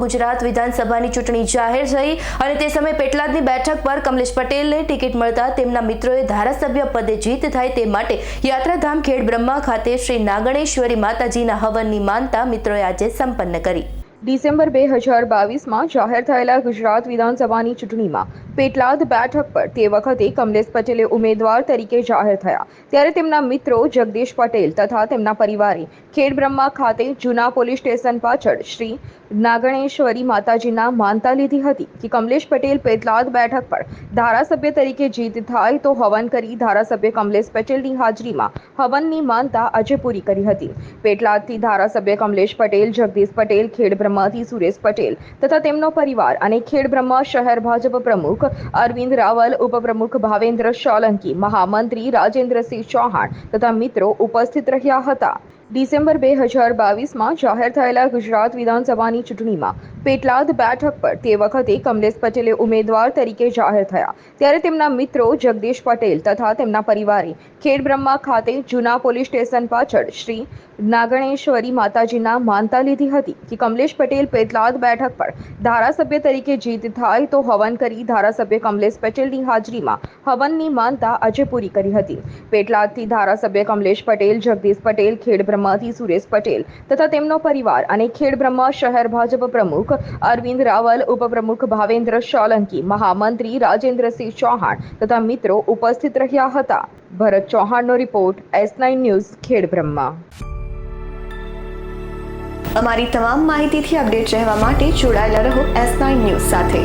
ગુજરાત વિધાનસભાની ચૂંટણી જાહેર થઈ અને તે સમયે પેટલાદની બેઠક પર કમલેશ પટેલને ટિકિટ મળતા તેમના મિત્રોએ ધારાસભ્ય પદે જીત થાય તે માટે યાત્રાધામ ખેડ બ્રહ્મા ખાતે શ્રી નાગણેશ્વરી માતાજીના હવનની માનતા મિત્રોએ આજે સંપન્ન કરી. ડિસેમ્બર બે હજાર બાવીસમાં જાહેર થયેલા ગુજરાત વિધાનસભાની ચૂંટણીમાં પેટલાદ બેઠક પર તે વખતે કમલેશ પટેલે ઉમેદવાર તરીકે જાહેર થયા. ત્યારે તેમના મિત્રો જગદીશ પટેલ તથા તેમના પરિવારે ખેડબ્રહ્મા ખાતે જૂના પોલીસ સ્ટેશન પાછળ શ્રી નાગણેશ્વરી માતાજીના માનતા લીધી હતી કે કમલેશ પટેલ પેટલાદ બેઠક પર ધારાસભ્ય તરીકે જીત થાય તો હવન કરી ધારાસભ્ય કમલેશ પટેલની હાજરીમાં હવનની માનતા આજે પૂરી કરી હતી. પેટલાદથી ધારાસભ્ય કમલેશ પટેલ, જગદીશ પટેલ ખેડબ્રહ્માથી સુરેશ પટેલ તથા તેમનો પરિવાર અને ખેડબ્રહ્મા શહેર ભાજપ પ્રમુખ અરવિંદ રાવલ, ઉપપ્રમુખ ભાવેન્દ્ર સોલંકી, મહામંત્રી રાજેન્દ્રસિંહ ચૌહાણ તથા મિત્રો ઉપસ્થિત રહ્યા હતા. ડિસેમ્બર બે હજાર બાવીસમાં જાહેર થયેલા ગુજરાત વિધાનસભાની ચૂંટણીમાં પેટલાદ બેઠક પર તે વખતે કમલેશ પટેલે ઉમેદવાર તરીકે જાહેર થયા. ત્યારે તેમના મિત્રો જગદીશ પટેલ તથા તેમના પરિવારે ખેડબ્રહ્મા ખાતે જૂના પોલીસ સ્ટેશન પાછળ શ્રી નાગણેશ્વરી માતાજીના માનતા લીધી હતી કે કમલેશ પટેલ પેટલાદ બેઠક પર ધારાસભ્ય તરીકે જીત થાય તો હવન કરી ધારાસભ્ય કમલેશ પટેલની હાજરીમાં હવનની માનતા આજે પૂરી કરી હતી. પેટલાદથી ધારાસભ્ય કમલેશ પટેલ, જગદીશ પટેલ, ખેડબ્રહ્માથી સુરેશ પટેલ તથા તેમનો પરિવાર અને ખેડબ્રહ્મા શહેર ભાજપ પ્રમુખ અરવિંદ રાવલ, ઉપપ્રમુખ ભાવેન્દ્ર સોલંકી, મહામંત્રી રાજેન્દ્રસિંહ ચૌહાણ તથા મિત્રો ઉપસ્થિત રહ્યા હતા. Bharat ચૌહાણનો report, S nine news, Khedbrahma. અમારી તમામ માહિતીથી અપડેટ રહેવા માટે જોડાયેલા રહો એસ નાઇન ન્યૂઝ સાથે.